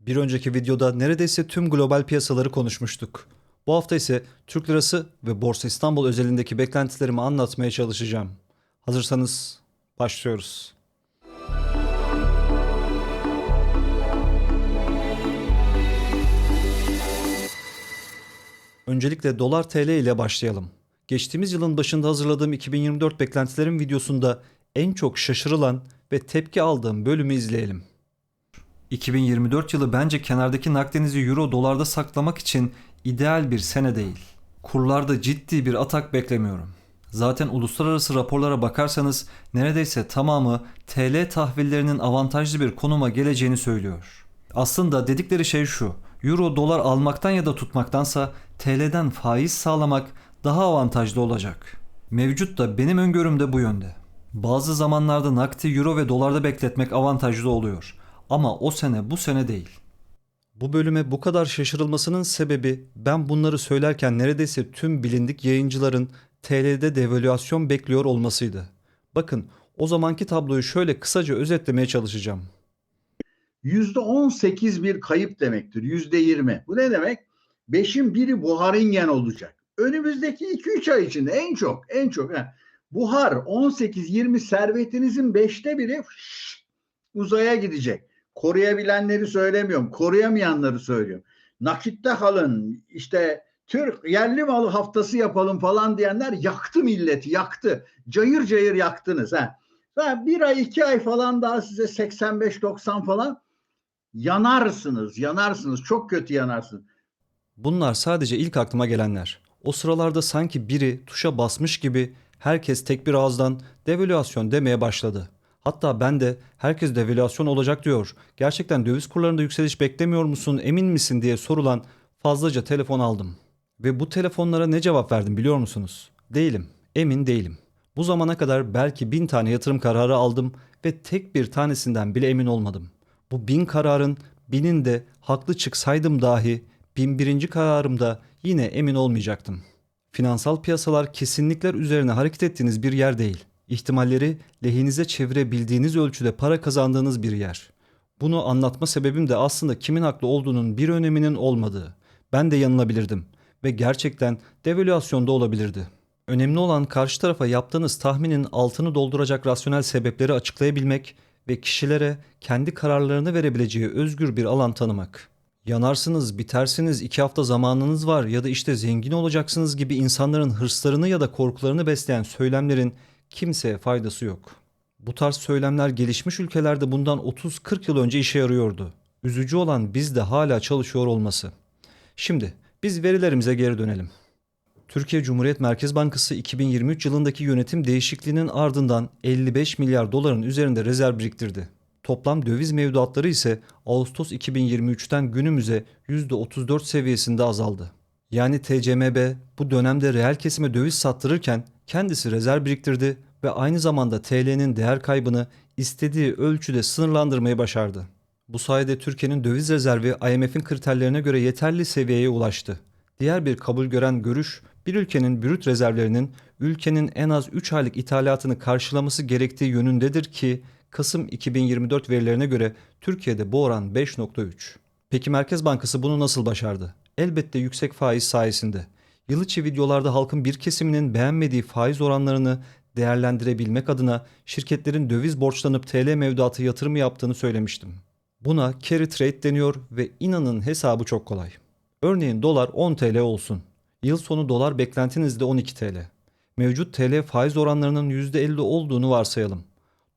Bir önceki videoda neredeyse tüm global piyasaları konuşmuştuk. Bu hafta ise Türk Lirası ve Borsa İstanbul özelindeki beklentilerimi anlatmaya çalışacağım. Hazırsanız başlıyoruz. Öncelikle dolar TL ile başlayalım. Geçtiğimiz yılın başında hazırladığım 2024 beklentilerim videosunda en çok şaşırılan ve tepki aldığım bölümü izleyelim. 2024 yılı bence kenardaki nakdenizi euro dolarda saklamak için ideal bir sene değil. Kurlarda ciddi bir atak beklemiyorum. Zaten uluslararası raporlara bakarsanız neredeyse tamamı TL tahvillerinin avantajlı bir konuma geleceğini söylüyor. Aslında dedikleri şey şu. Euro dolar almaktan ya da tutmaktansa TL'den faiz sağlamak daha avantajlı olacak. Mevcut da benim öngörüm de bu yönde. Bazı zamanlarda nakdi euro ve dolarda bekletmek avantajlı oluyor. Ama o sene bu sene değil. Bu bölüme bu kadar şaşırılmasının sebebi ben bunları söylerken neredeyse tüm bilindik yayıncıların TL'de devalüasyon bekliyor olmasıydı. Bakın o zamanki tabloyu şöyle kısaca özetlemeye çalışacağım. %18 bir kayıp demektir. %20. Bu ne demek? Beşin biri buharingen olacak. Önümüzdeki 2-3 ay içinde en çok en çok ha, buhar 18-20 servetinizin beşte biri fış, uzaya gidecek. Koruyabilenleri söylemiyorum. Koruyamayanları söylüyorum. Nakitte kalın işte Türk yerli malı haftası yapalım falan diyenler yaktı milleti yaktı. Cayır cayır yaktınız. Ha. Ha, bir ay iki ay falan daha size 85-90 falan yanarsınız yanarsınız çok kötü yanarsınız. Bunlar sadece ilk aklıma gelenler. O sıralarda sanki biri tuşa basmış gibi herkes tek bir ağızdan devalüasyon demeye başladı. Hatta ben de herkes devalüasyon olacak diyor. Gerçekten döviz kurlarında yükseliş beklemiyor musun, emin misin diye sorulan fazlaca telefon aldım. Ve bu telefonlara ne cevap verdim biliyor musunuz? Değilim, emin değilim. Bu zamana kadar belki bin tane yatırım kararı aldım ve tek bir tanesinden bile emin olmadım. Bu bin kararın bininde haklı çıksaydım dahi bin birinci kararımda yine emin olmayacaktım. Finansal piyasalar kesinlikler üzerine hareket ettiğiniz bir yer değil. İhtimalleri lehinize çevirebildiğiniz ölçüde para kazandığınız bir yer. Bunu anlatma sebebim de aslında kimin haklı olduğunun bir öneminin olmadığı. Ben de yanılabilirdim ve gerçekten devalüasyonda olabilirdi. Önemli olan karşı tarafa yaptığınız tahminin altını dolduracak rasyonel sebepleri açıklayabilmek ve kişilere kendi kararlarını verebileceği özgür bir alan tanımak. Yanarsınız, bitersiniz, iki hafta zamanınız var ya da işte zengin olacaksınız gibi insanların hırslarını ya da korkularını besleyen söylemlerin kimseye faydası yok. Bu tarz söylemler gelişmiş ülkelerde bundan 30-40 yıl önce işe yarıyordu. Üzücü olan bizde hala çalışıyor olması. Şimdi biz verilerimize geri dönelim. Türkiye Cumhuriyet Merkez Bankası 2023 yılındaki yönetim değişikliğinin ardından 55 milyar doların üzerinde rezerv biriktirdi. Toplam döviz mevduatları ise Ağustos 2023'ten günümüze %34 seviyesinde azaldı. Yani TCMB bu dönemde reel kesime döviz sattırırken kendisi rezerv biriktirdi ve aynı zamanda TL'nin değer kaybını istediği ölçüde sınırlandırmayı başardı. Bu sayede Türkiye'nin döviz rezervi IMF'in kriterlerine göre yeterli seviyeye ulaştı. Diğer bir kabul gören görüş bir ülkenin brüt rezervlerinin ülkenin en az 3 aylık ithalatını karşılaması gerektiği yönündedir ki Kasım 2024 verilerine göre Türkiye'de bu oran 5.3. Peki Merkez Bankası bunu nasıl başardı? Elbette yüksek faiz sayesinde. Yıl içi videolarda halkın bir kesiminin beğenmediği faiz oranlarını değerlendirebilmek adına şirketlerin döviz borçlanıp TL mevduatı yatırımı yaptığını söylemiştim. Buna carry trade deniyor ve inanın hesabı çok kolay. Örneğin dolar 10 TL olsun. Yıl sonu dolar beklentiniz de 12 TL. Mevcut TL faiz oranlarının %50 olduğunu varsayalım.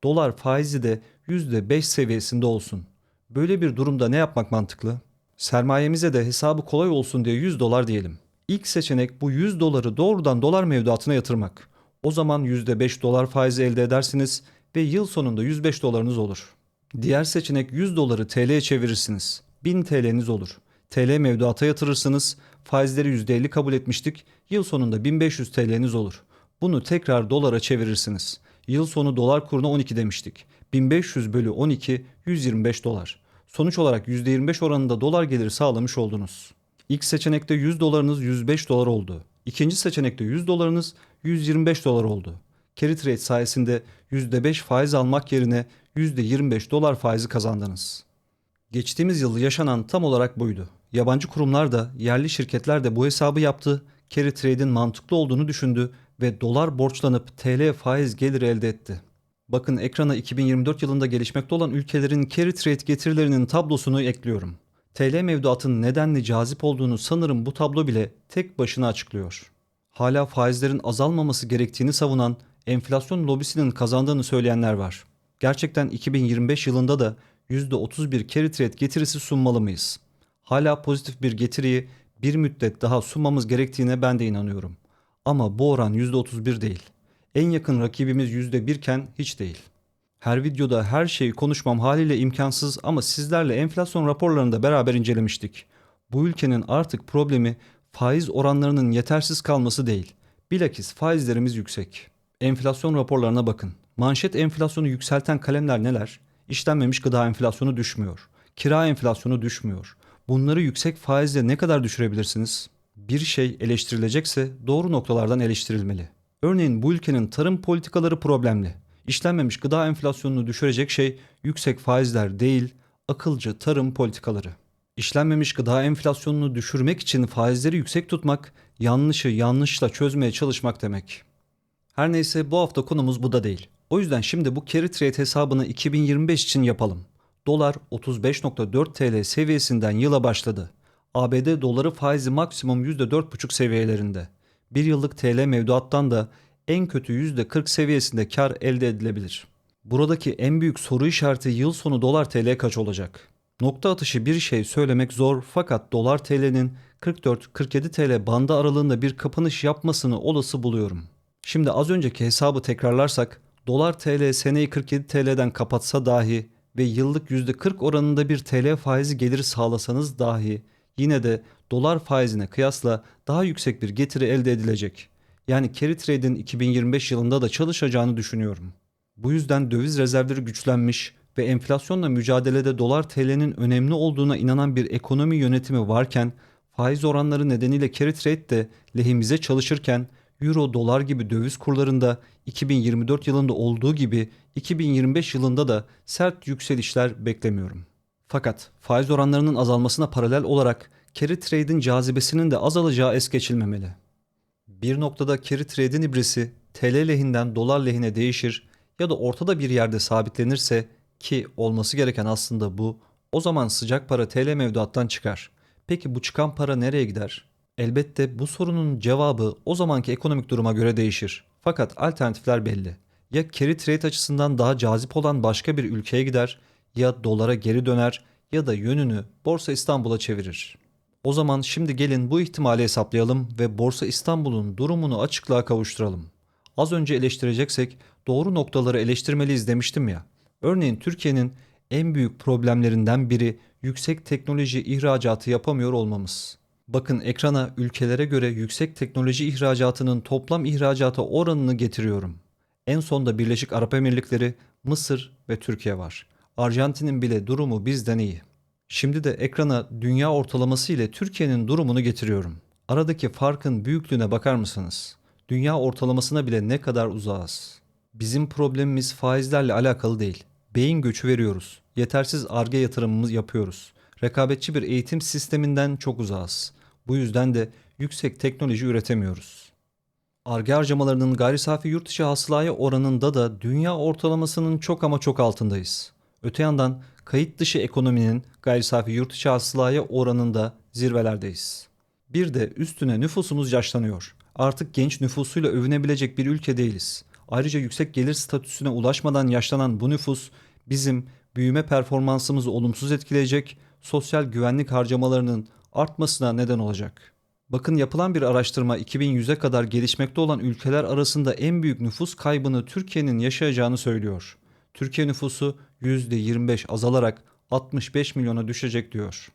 Dolar faizi de %5 seviyesinde olsun. Böyle bir durumda ne yapmak mantıklı? Sermayemize de hesabı kolay olsun diye 100 dolar diyelim. İlk seçenek bu 100 doları doğrudan dolar mevduatına yatırmak. O zaman %5 dolar faizi elde edersiniz ve yıl sonunda 105 dolarınız olur. Diğer seçenek 100 doları TL'ye çevirirsiniz. 1000 TL'niz olur. TL mevduata yatırırsınız. Faizleri %50 kabul etmiştik. Yıl sonunda 1500 TL'niz olur. Bunu tekrar dolara çevirirsiniz. Yıl sonu dolar kuruna 12 demiştik. 1500 bölü 12 125 dolar. Sonuç olarak %25 oranında dolar geliri sağlamış oldunuz. İlk seçenekte 100 dolarınız 105 dolar oldu. İkinci seçenekte 100 dolarınız 125 dolar oldu. Carry trade sayesinde %5 faiz almak yerine %25 dolar faizi kazandınız. Geçtiğimiz yıl yaşanan tam olarak buydu. Yabancı kurumlar da yerli şirketler de bu hesabı yaptı, carry trade'in mantıklı olduğunu düşündü ve dolar borçlanıp TL faiz geliri elde etti. Bakın ekrana 2024 yılında gelişmekte olan ülkelerin carry trade getirilerinin tablosunu ekliyorum. TL mevduatın nedenli cazip olduğunu sanırım bu tablo bile tek başına açıklıyor. Hala faizlerin azalmaması gerektiğini savunan, enflasyon lobisinin kazandığını söyleyenler var. Gerçekten 2025 yılında da %31 carry trade getirisi sunmalı mıyız? Hala pozitif bir getiriyi bir müddet daha sunmamız gerektiğine ben de inanıyorum. Ama bu oran %31 değil. En yakın rakibimiz %1 iken hiç değil. Her videoda her şeyi konuşmam haliyle imkansız ama sizlerle enflasyon raporlarını da beraber incelemiştik. Bu ülkenin artık problemi faiz oranlarının yetersiz kalması değil. Bilakis faizlerimiz yüksek. Enflasyon raporlarına bakın. Manşet enflasyonu yükselten kalemler neler? İşlenmemiş gıda enflasyonu düşmüyor. Kira enflasyonu düşmüyor. Bunları yüksek faizle ne kadar düşürebilirsiniz? Bir şey eleştirilecekse doğru noktalardan eleştirilmeli. Örneğin bu ülkenin tarım politikaları problemli. İşlenmemiş gıda enflasyonunu düşürecek şey yüksek faizler değil, akılcı tarım politikaları. İşlenmemiş gıda enflasyonunu düşürmek için faizleri yüksek tutmak, yanlışı yanlışla çözmeye çalışmak demek. Her neyse bu hafta konumuz bu da değil. O yüzden şimdi bu carry trade hesabını 2025 için yapalım. Dolar 35.4 TL seviyesinden yıla başladı. ABD doları faizi maksimum %4.5 seviyelerinde. Bir yıllık TL mevduattan da en kötü %40 seviyesinde kar elde edilebilir. Buradaki en büyük soru işareti yıl sonu dolar TL kaç olacak? Nokta atışı bir şey söylemek zor fakat dolar TL'nin 44-47 TL bandı aralığında bir kapanış yapmasını olası buluyorum. Şimdi az önceki hesabı tekrarlarsak dolar TL seneyi 47 TL'den kapatsa dahi ve yıllık %40 oranında bir TL faizi geliri sağlasanız dahi yine de dolar faizine kıyasla daha yüksek bir getiri elde edilecek. Yani carry trade'in 2025 yılında da çalışacağını düşünüyorum. Bu yüzden döviz rezervleri güçlenmiş ve enflasyonla mücadelede dolar TL'nin önemli olduğuna inanan bir ekonomi yönetimi varken faiz oranları nedeniyle carry trade de lehimize çalışırken euro dolar gibi döviz kurlarında 2024 yılında olduğu gibi 2025 yılında da sert yükselişler beklemiyorum. Fakat faiz oranlarının azalmasına paralel olarak carry trade'in cazibesinin de azalacağı es geçilmemeli. Bir noktada carry trade'in ibresi TL lehinden dolar lehine değişir ya da ortada bir yerde sabitlenirse ki olması gereken aslında bu, o zaman sıcak para TL mevduattan çıkar. Peki bu çıkan para nereye gider? Elbette bu sorunun cevabı o zamanki ekonomik duruma göre değişir. Fakat alternatifler belli. Ya carry trade açısından daha cazip olan başka bir ülkeye gider ya dolara geri döner ya da yönünü Borsa İstanbul'a çevirir. O zaman şimdi gelin bu ihtimali hesaplayalım ve Borsa İstanbul'un durumunu açıklığa kavuşturalım. Az önce eleştireceksek doğru noktaları eleştirmeliyiz demiştim ya. Örneğin Türkiye'nin en büyük problemlerinden biri yüksek teknoloji ihracatı yapamıyor olmamız. Bakın ekrana ülkelere göre yüksek teknoloji ihracatının toplam ihracata oranını getiriyorum. En sonda Birleşik Arap Emirlikleri, Mısır ve Türkiye var. Arjantin'in bile durumu bizden iyi. Şimdi de ekrana dünya ortalaması ile Türkiye'nin durumunu getiriyorum. Aradaki farkın büyüklüğüne bakar mısınız? Dünya ortalamasına bile ne kadar uzağız. Bizim problemimiz faizlerle alakalı değil. Beyin göçü veriyoruz. Yetersiz arge yatırımımız yapıyoruz. Rekabetçi bir eğitim sisteminden çok uzağız. Bu yüzden de yüksek teknoloji üretemiyoruz. Arge harcamalarının gayri safi yurt dışı hasılaya oranında da dünya ortalamasının çok ama çok altındayız. Öte yandan kayıt dışı ekonominin gayri safi yurt dışı hasılaya oranında zirvelerdeyiz. Bir de üstüne nüfusumuz yaşlanıyor. Artık genç nüfusuyla övünebilecek bir ülke değiliz. Ayrıca yüksek gelir statüsüne ulaşmadan yaşlanan bu nüfus bizim büyüme performansımızı olumsuz etkileyecek, sosyal güvenlik harcamalarının artmasına neden olacak. Bakın yapılan bir araştırma 2100'e kadar gelişmekte olan ülkeler arasında en büyük nüfus kaybını Türkiye'nin yaşayacağını söylüyor. Türkiye nüfusu %25 azalarak 65 milyona düşecek diyor.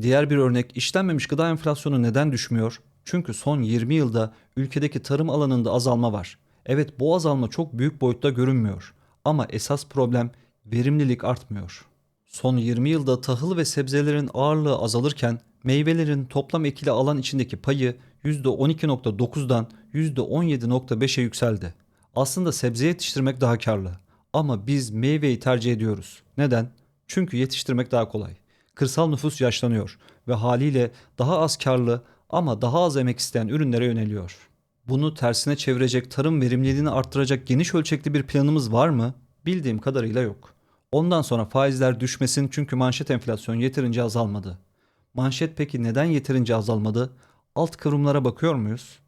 Diğer bir örnek işlenmemiş gıda enflasyonu neden düşmüyor? Çünkü son 20 yılda ülkedeki tarım alanında azalma var. Evet bu azalma çok büyük boyutta görünmüyor ama esas problem verimlilik artmıyor. Son 20 yılda tahıl ve sebzelerin ağırlığı azalırken meyvelerin toplam ekili alan içindeki payı %12.9'dan %17.5'e yükseldi. Aslında sebze yetiştirmek daha karlı ama biz meyveyi tercih ediyoruz. Neden? Çünkü yetiştirmek daha kolay. Kırsal nüfus yaşlanıyor ve haliyle daha az karlı ama daha az emek isteyen ürünlere yöneliyor. Bunu tersine çevirecek, tarım verimliliğini arttıracak geniş ölçekli bir planımız var mı? Bildiğim kadarıyla yok. Ondan sonra faizler düşmesin çünkü manşet enflasyon yeterince azalmadı. Manşet peki neden yeterince azalmadı? Alt kıvrımlara bakıyor muyuz?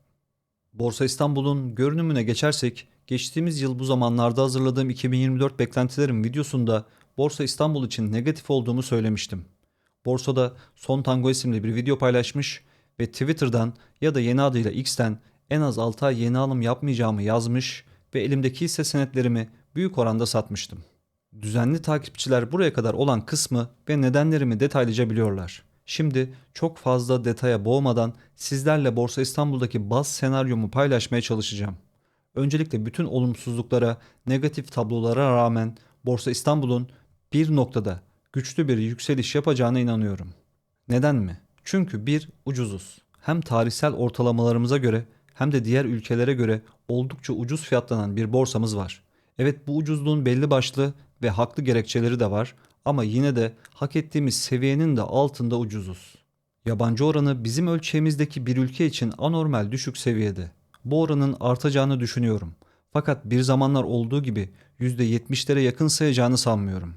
Borsa İstanbul'un görünümüne geçersek, geçtiğimiz yıl bu zamanlarda hazırladığım 2024 beklentilerim videosunda Borsa İstanbul için negatif olduğumu söylemiştim. Borsada Son Tango isimli bir video paylaşmış ve Twitter'dan ya da yeni adıyla X'ten en az 6 ay yeni alım yapmayacağımı yazmış ve elimdeki hisse senetlerimi büyük oranda satmıştım. Düzenli takipçiler buraya kadar olan kısmı ve nedenlerimi detaylıca biliyorlar. Şimdi çok fazla detaya boğmadan sizlerle Borsa İstanbul'daki baz senaryomu paylaşmaya çalışacağım. Öncelikle bütün olumsuzluklara, negatif tablolara rağmen Borsa İstanbul'un bir noktada güçlü bir yükseliş yapacağına inanıyorum. Neden mi? Çünkü bir ucuzuz. Hem tarihsel ortalamalarımıza göre hem de diğer ülkelere göre oldukça ucuz fiyatlanan bir borsamız var. Evet bu ucuzluğun belli başlı ve haklı gerekçeleri de var ama yine de hak ettiğimiz seviyenin de altında ucuzuz. Yabancı oranı bizim ölçeğimizdeki bir ülke için anormal düşük seviyede. Bu oranın artacağını düşünüyorum. Fakat bir zamanlar olduğu gibi %70'lere yakın sayacağını sanmıyorum.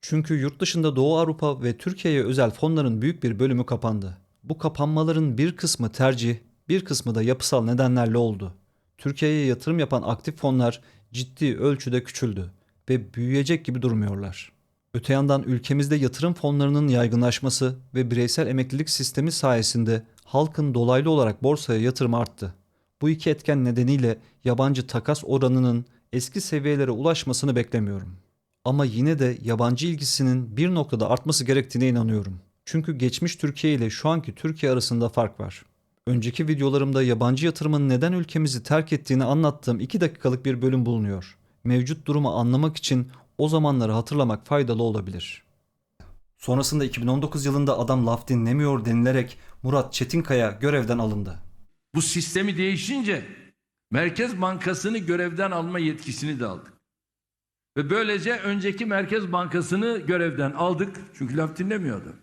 Çünkü yurt dışında Doğu Avrupa ve Türkiye'ye özel fonların büyük bir bölümü kapandı. Bu kapanmaların bir kısmı tercih, bir kısmı da yapısal nedenlerle oldu. Türkiye'ye yatırım yapan aktif fonlar ciddi ölçüde küçüldü ve büyüyecek gibi durmuyorlar. Öte yandan ülkemizde yatırım fonlarının yaygınlaşması ve bireysel emeklilik sistemi sayesinde halkın dolaylı olarak borsaya yatırım arttı. Bu iki etken nedeniyle yabancı takas oranının eski seviyelere ulaşmasını beklemiyorum. Ama yine de yabancı ilgisinin bir noktada artması gerektiğine inanıyorum. Çünkü geçmiş Türkiye ile şu anki Türkiye arasında fark var. Önceki videolarımda yabancı yatırımın neden ülkemizi terk ettiğini anlattığım 2 dakikalık bir bölüm bulunuyor. Mevcut durumu anlamak için o zamanları hatırlamak faydalı olabilir. Sonrasında 2019 yılında adam laf dinlemiyor denilerek Murat Çetinkaya görevden alındı. Bu sistemi değişince Merkez Bankası'nı görevden alma yetkisini de aldık. Ve böylece önceki Merkez Bankası'nı görevden aldık. Çünkü laf dinlemiyordu.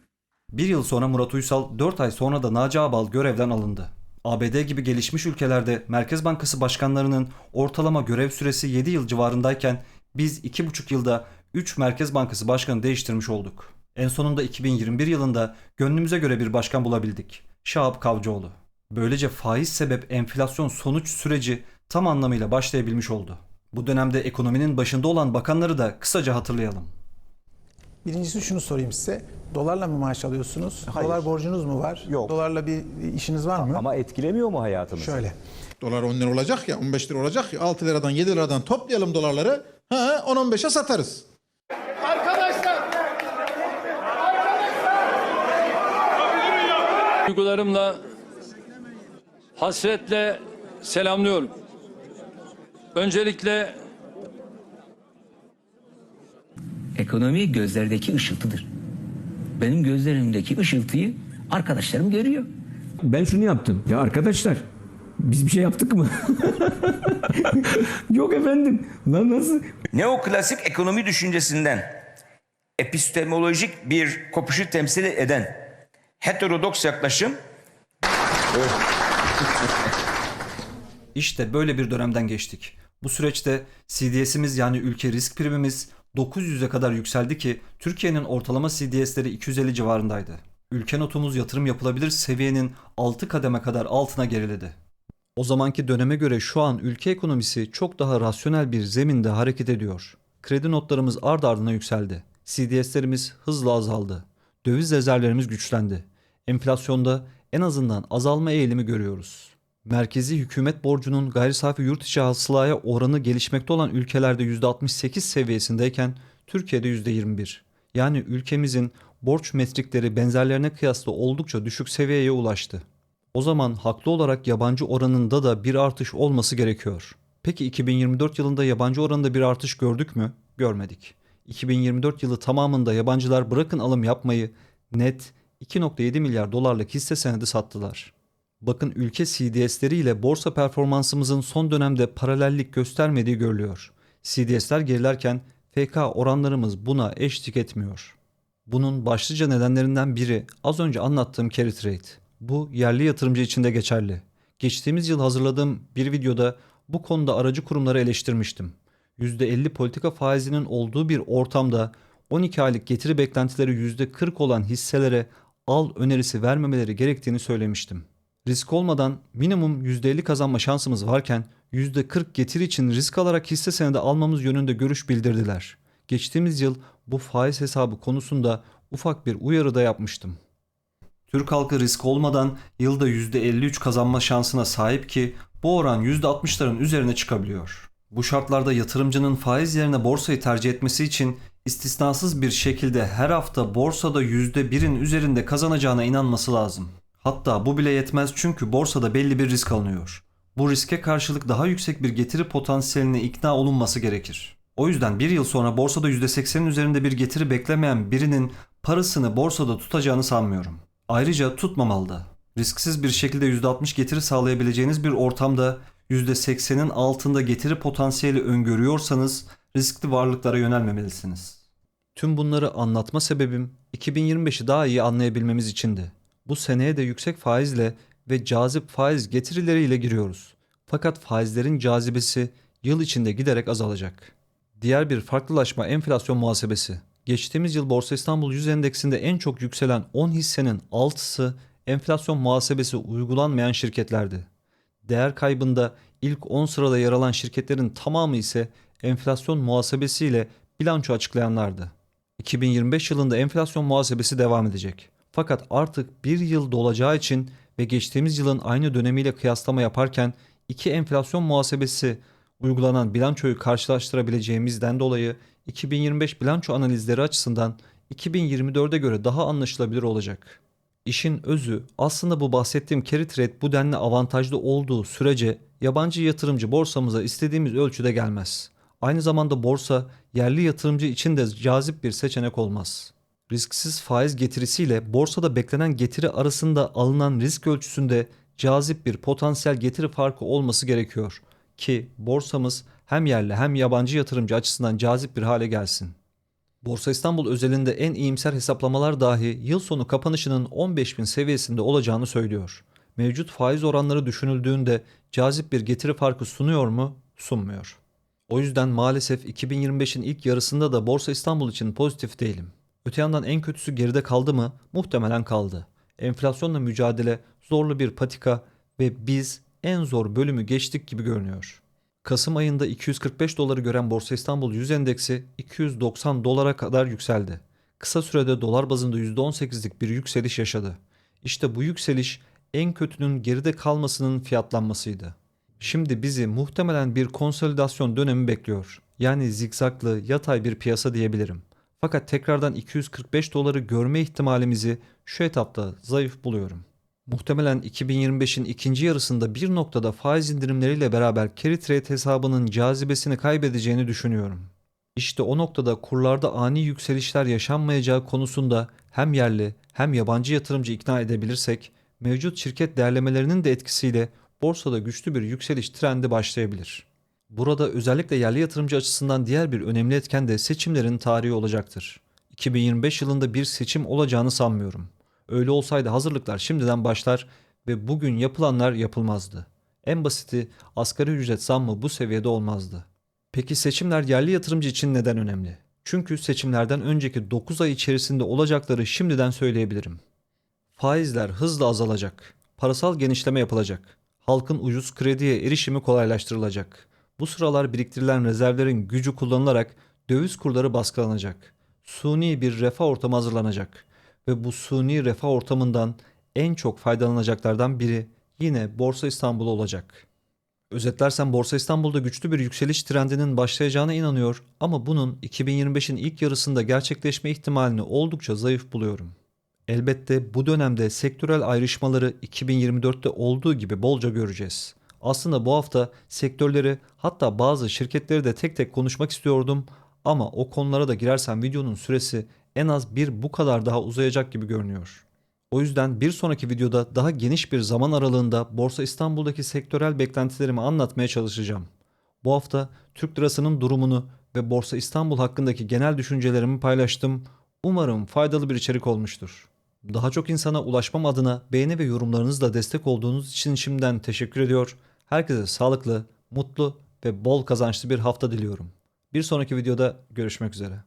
Bir yıl sonra Murat Uysal, 4 ay sonra da Naci Ağbal görevden alındı. ABD gibi gelişmiş ülkelerde Merkez Bankası başkanlarının ortalama görev süresi 7 yıl civarındayken biz 2,5 yılda 3 Merkez Bankası başkanı değiştirmiş olduk. En sonunda 2021 yılında gönlümüze göre bir başkan bulabildik. Şahap Kavcıoğlu. Böylece faiz sebep enflasyon sonuç süreci tam anlamıyla başlayabilmiş oldu. Bu dönemde ekonominin başında olan bakanları da kısaca hatırlayalım. Birincisi şunu sorayım size. Dolarla mı maaş alıyorsunuz? Hayır. Dolar borcunuz mu var? Yok. Dolarla bir işiniz var mı? Ama etkilemiyor mu hayatımızı? Şöyle. Dolar 10 lira olacak ya 15 lira olacak ya 6 liradan 7 liradan toplayalım dolarları. Ha 10-15'e satarız. Duygularımla hasretle selamlıyorum. Öncelikle Ekonomi gözlerdeki ışıltıdır. Benim gözlerimdeki ışıltıyı arkadaşlarım görüyor. Ben şunu yaptım. Ya arkadaşlar biz bir şey yaptık mı? Yok efendim. Lan nasıl? Neoklasik ekonomi düşüncesinden epistemolojik bir kopuşu temsil eden heterodoks yaklaşım İşte böyle bir dönemden geçtik. Bu süreçte CDS'imiz yani ülke risk primimiz 900'e kadar yükseldi ki Türkiye'nin ortalama CDS'leri 250 civarındaydı. Ülke notumuz yatırım yapılabilir seviyenin 6 kademe kadar altına geriledi. O zamanki döneme göre şu an ülke ekonomisi çok daha rasyonel bir zeminde hareket ediyor. Kredi notlarımız ard ardına yükseldi. CDS'lerimiz hızla azaldı. Döviz rezervlerimiz güçlendi. Enflasyonda en azından azalma eğilimi görüyoruz. Merkezi hükümet borcunun gayri safi yurt içi hasılaya oranı gelişmekte olan ülkelerde %68 seviyesindeyken Türkiye'de %21. Yani ülkemizin borç metrikleri benzerlerine kıyasla oldukça düşük seviyeye ulaştı. O zaman haklı olarak yabancı oranında da bir artış olması gerekiyor. Peki 2024 yılında yabancı oranında bir artış gördük mü? Görmedik. 2024 yılı tamamında yabancılar bırakın alım yapmayı net 2.7 milyar dolarlık hisse senedi sattılar. Bakın ülke CDS'leri ile borsa performansımızın son dönemde paralellik göstermediği görülüyor. CDS'ler gerilerken FK oranlarımız buna eşlik etmiyor. Bunun başlıca nedenlerinden biri az önce anlattığım carry trade. Bu yerli yatırımcı için de geçerli. Geçtiğimiz yıl hazırladığım bir videoda bu konuda aracı kurumları eleştirmiştim. %50 politika faizinin olduğu bir ortamda 12 aylık getiri beklentileri %40 olan hisselere al önerisi vermemeleri gerektiğini söylemiştim. Risk olmadan minimum %50 kazanma şansımız varken %40 getiri için risk alarak hisse senedi almamız yönünde görüş bildirdiler. Geçtiğimiz yıl bu faiz hesabı konusunda ufak bir uyarı da yapmıştım. Türk halkı risk olmadan yılda %53 kazanma şansına sahip ki bu oran %60'ların üzerine çıkabiliyor. Bu şartlarda yatırımcının faiz yerine borsayı tercih etmesi için istisnasız bir şekilde her hafta borsada %1'in üzerinde kazanacağına inanması lazım. Hatta bu bile yetmez çünkü borsada belli bir risk alınıyor. Bu riske karşılık daha yüksek bir getiri potansiyeline ikna olunması gerekir. O yüzden bir yıl sonra borsada %80'in üzerinde bir getiri beklemeyen birinin parasını borsada tutacağını sanmıyorum. Ayrıca tutmamalı da. Risksiz bir şekilde %60 getiri sağlayabileceğiniz bir ortamda %80'in altında getiri potansiyeli öngörüyorsanız riskli varlıklara yönelmemelisiniz. Tüm bunları anlatma sebebim 2025'i daha iyi anlayabilmemiz içindi. Bu seneye de yüksek faizle ve cazip faiz getirileriyle giriyoruz. Fakat faizlerin cazibesi yıl içinde giderek azalacak. Diğer bir farklılaşma enflasyon muhasebesi. Geçtiğimiz yıl Borsa İstanbul 100 endeksinde en çok yükselen 10 hissenin 6'sı enflasyon muhasebesi uygulanmayan şirketlerdi. Değer kaybında ilk 10 sırada yer alan şirketlerin tamamı ise enflasyon muhasebesiyle bilanço açıklayanlardı. 2025 yılında enflasyon muhasebesi devam edecek. Fakat artık bir yıl dolacağı için ve geçtiğimiz yılın aynı dönemiyle kıyaslama yaparken iki enflasyon muhasebesi uygulanan bilançoyu karşılaştırabileceğimizden dolayı 2025 bilanço analizleri açısından 2024'e göre daha anlaşılabilir olacak. İşin özü aslında bu bahsettiğim carry trade bu denli avantajlı olduğu sürece yabancı yatırımcı borsamıza istediğimiz ölçüde gelmez. Aynı zamanda borsa yerli yatırımcı için de cazip bir seçenek olmaz. Risksiz faiz getirisiyle borsada beklenen getiri arasında alınan risk ölçüsünde cazip bir potansiyel getiri farkı olması gerekiyor ki borsamız hem yerli hem yabancı yatırımcı açısından cazip bir hale gelsin. Borsa İstanbul özelinde en iyimser hesaplamalar dahi yıl sonu kapanışının 15.000 seviyesinde olacağını söylüyor. Mevcut faiz oranları düşünüldüğünde cazip bir getiri farkı sunuyor mu? Sunmuyor. O yüzden maalesef 2025'in ilk yarısında da Borsa İstanbul için pozitif değilim. Öte yandan en kötüsü geride kaldı mı? Muhtemelen kaldı. Enflasyonla mücadele zorlu bir patika ve biz en zor bölümü geçtik gibi görünüyor. Kasım ayında 245 doları gören Borsa İstanbul 100 endeksi 290 dolara kadar yükseldi. Kısa sürede dolar bazında %18'lik bir yükseliş yaşadı. İşte bu yükseliş en kötünün geride kalmasının fiyatlanmasıydı. Şimdi bizi muhtemelen bir konsolidasyon dönemi bekliyor. Yani zikzaklı, yatay bir piyasa diyebilirim. Fakat tekrardan 245 doları görme ihtimalimizi şu etapta zayıf buluyorum. Muhtemelen 2025'in ikinci yarısında bir noktada faiz indirimleriyle beraber carry trade hesabının cazibesini kaybedeceğini düşünüyorum. İşte o noktada kurlarda ani yükselişler yaşanmayacağı konusunda hem yerli hem yabancı yatırımcı ikna edebilirsek mevcut şirket değerlemelerinin de etkisiyle borsada güçlü bir yükseliş trendi başlayabilir. Burada özellikle yerli yatırımcı açısından diğer bir önemli etken de seçimlerin tarihi olacaktır. 2025 yılında bir seçim olacağını sanmıyorum. Öyle olsaydı hazırlıklar şimdiden başlar ve bugün yapılanlar yapılmazdı. En basiti asgari ücret zammı bu seviyede olmazdı. Peki seçimler yerli yatırımcı için neden önemli? Çünkü seçimlerden önceki 9 ay içerisinde olacakları şimdiden söyleyebilirim. Faizler hızla azalacak. Parasal genişleme yapılacak. Halkın ucuz krediye erişimi kolaylaştırılacak. Bu sıralar biriktirilen rezervlerin gücü kullanılarak döviz kurları baskılanacak. Suni bir refah ortamı hazırlanacak ve bu suni refah ortamından en çok faydalanacaklardan biri yine Borsa İstanbul olacak. Özetlersem Borsa İstanbul'da güçlü bir yükseliş trendinin başlayacağına inanıyor ama bunun 2025'in ilk yarısında gerçekleşme ihtimalini oldukça zayıf buluyorum. Elbette bu dönemde sektörel ayrışmaları 2024'te olduğu gibi bolca göreceğiz. Aslında bu hafta sektörleri hatta bazı şirketleri de tek tek konuşmak istiyordum ama o konulara da girersem videonun süresi en az bir bu kadar daha uzayacak gibi görünüyor. O yüzden bir sonraki videoda daha geniş bir zaman aralığında Borsa İstanbul'daki sektörel beklentilerimi anlatmaya çalışacağım. Bu hafta Türk lirasının durumunu ve Borsa İstanbul hakkındaki genel düşüncelerimi paylaştım. Umarım faydalı bir içerik olmuştur. Daha çok insana ulaşmam adına beğeni ve yorumlarınızla destek olduğunuz için şimdiden teşekkür ediyor. Herkese sağlıklı, mutlu ve bol kazançlı bir hafta diliyorum. Bir sonraki videoda görüşmek üzere.